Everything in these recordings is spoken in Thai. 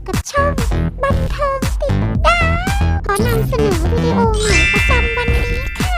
ู่กับช่องบันเทิงติดดาวขอนำเสนอวิดีโอใหม่ประจำวันนี้ค่ะ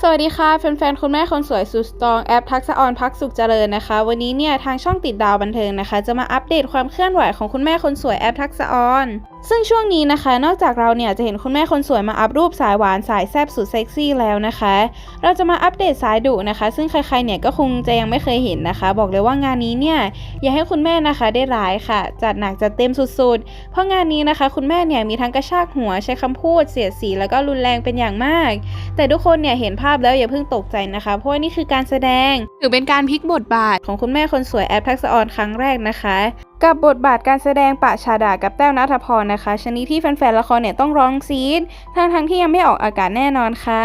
สวัสดีค่ะแฟนๆ คุณแม่คนสวยสุดสตรองแอปทักษะออนพักสุขเจริญนะคะ วันนี้เนี่ยทางช่องติดดาวบันเทิงนะคะ จะมาอัปเดตความเคลื่อนไหวของคุณแม่คนสวยแอปทักษะออน ซึ่งช่วงนี้นะคะ นอกจากเราเนี่ยจะเห็นคุณแม่คนสวยมาอัพรูปสายหวานสายแซบสุดเซ็กซี่แล้วนะคะ เราจะมาอัปเดตสายดุนะคะ ซึ่งใครๆเนี่ยก็คงจะยังไม่เคยเห็นนะคะ บอกเลยว่างานนี้เนี่ยอย่าให้คุณแม่นะคะได้ร้ายค่ะ จัดหนักจัดเต็มสุดๆ เพราะงานนี้นะคะ คุณแม่เนี่ยมีทั้งกระชากหัวใช้คำพูดเสียดสีแล้วก็รุนแรงเป็นอย่างมาก แต่ทุกคนเนี่ยเห็นภาพแล้วอย่าเพิ่งตกใจนะคะ เพราะว่านี่คือการแสดงถือเป็นการพลิกบทบาทของคุณแม่คนสวยแอปทักษะออนครั้งแรกนะคะ กับบทบาทการแสดงปะชาดากับแต้วนัทพรนะคะ ชนิดที่แฟนๆละครเนี่ยต้องร้องซีดทั้งทั้งที่ยังไม่ออกอากาศแน่นอนค่ะ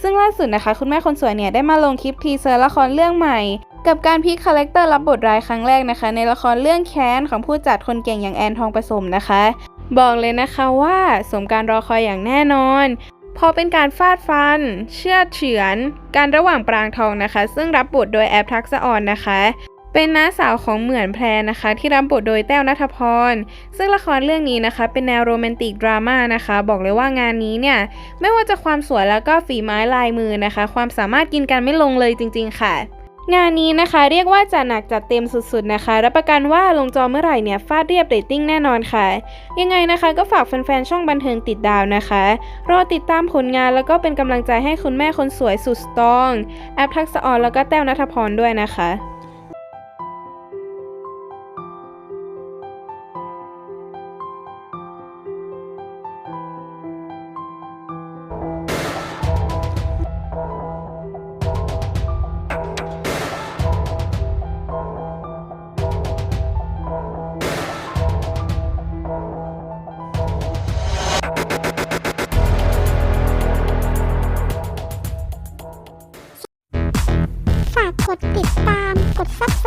ซึ่งล่าสุดนะคะ คุณแม่คนสวยเนี่ยได้มาลงคลิปทีเซอร์ละครเรื่องใหม่ กับการพลิกคาแรคเตอร์รับบทร้ายครั้งแรกนะคะ ในละครเรื่องแค้นของผู้จัดคนเก่งอย่างแอนทองผสมนะคะ บอกเลยนะคะว่าสมการรอคอยอย่างแน่นอนพอเป็นการฟาดฟัน เชื่อเฉือน การระหว่างปรางทองนะคะ ซึ่งรับบทโดยแอปทักษะอ่อนนะคะ เป็นน้าสาวของเหมือนแพรนะคะ ที่รับบทโดยแต้วนัทพร ซึ่งละครเรื่องนี้นะคะ เป็นแนวโรแมนติกดราม่านะคะ บอกเลยว่างานนี้เนี่ย ไม่ว่าจะความสวยแล้วก็ฝีไม้ลายมือนะคะ ความสามารถกินกันไม่ลงเลยจริง ๆ ค่ะ งานนี้นะคะเรียกว่าจะหนักจัดเต็มสุดๆนะคะ รับประกันว่าลงจอเมื่อไหร่เนี่ยฟาดเรียบเรตติ้งแน่นอนค่ะ ยังไงนะคะก็ฝากแฟนๆช่องบันเทิงติดดาวนะคะ รอติดตามผลงานแล้วก็เป็นกำลังใจให้คุณแม่คนสวยสุดสตรองแอปทักษะออนแล้วก็แต้วนัทพรด้วยนะคะากกดติดตาม กด s u b